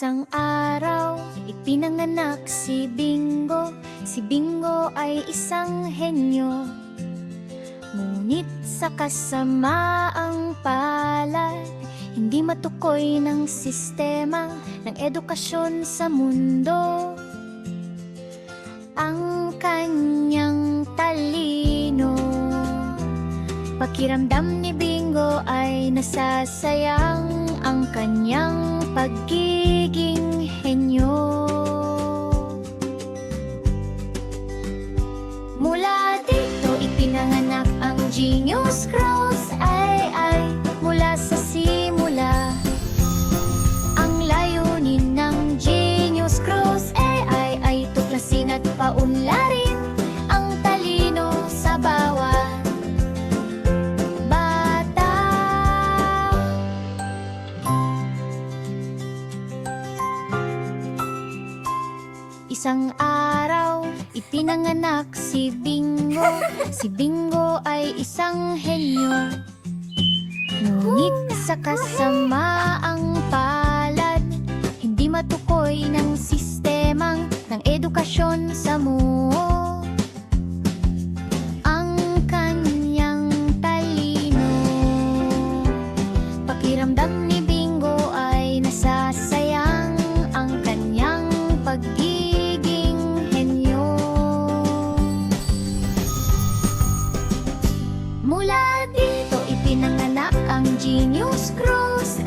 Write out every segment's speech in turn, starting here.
Isang araw, ipinanganak si Bingo. Si Bingo ay isang henyo. Ngunit sa kasamaang palad Hindi matukoy ng sistema Ng edukasyon sa mundo. Ang kanyang talino Pakiramdam ni Bingo ay nasasayang ang kanyang pagiging henyo. Mula dito ipinanganak ang Genius Cross Isang araw, ipinanganak si Bingo. Si Bingo ay isang henyo. Ngunit sa kasamaang palad, hindi matukoy ng sistemang ng edukasyon sa muo. Ang kanyang talino Pakiramdam ni Mula dito ipinanganak ang Genius Cross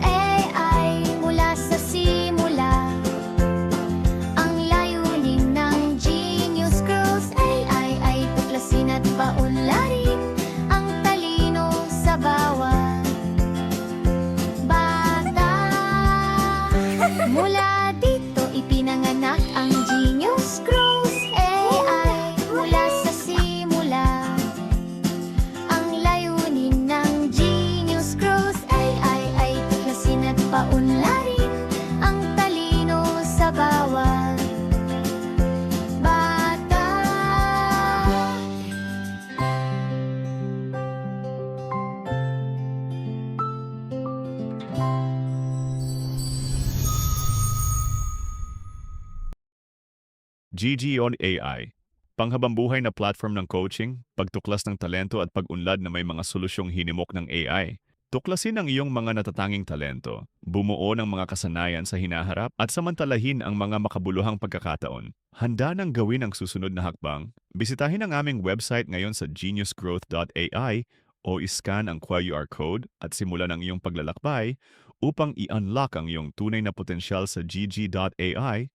GG on AI, panghabambuhay na platform ng coaching, pagtuklas ng talento at pag-unlad na may mga solusyong hinimok ng AI. Tuklasin ang iyong mga natatanging talento, bumuo ng mga kasanayan sa hinaharap at samantalahin ang mga makabuluhang pagkakataon. Handa nang gawin ang susunod na hakbang? Bisitahin ang aming website ngayon sa geniusgrowth.ai o iscan ang QR code at simulan ang iyong paglalakbay upang i-unlock ang iyong tunay na potensyal sa gg.ai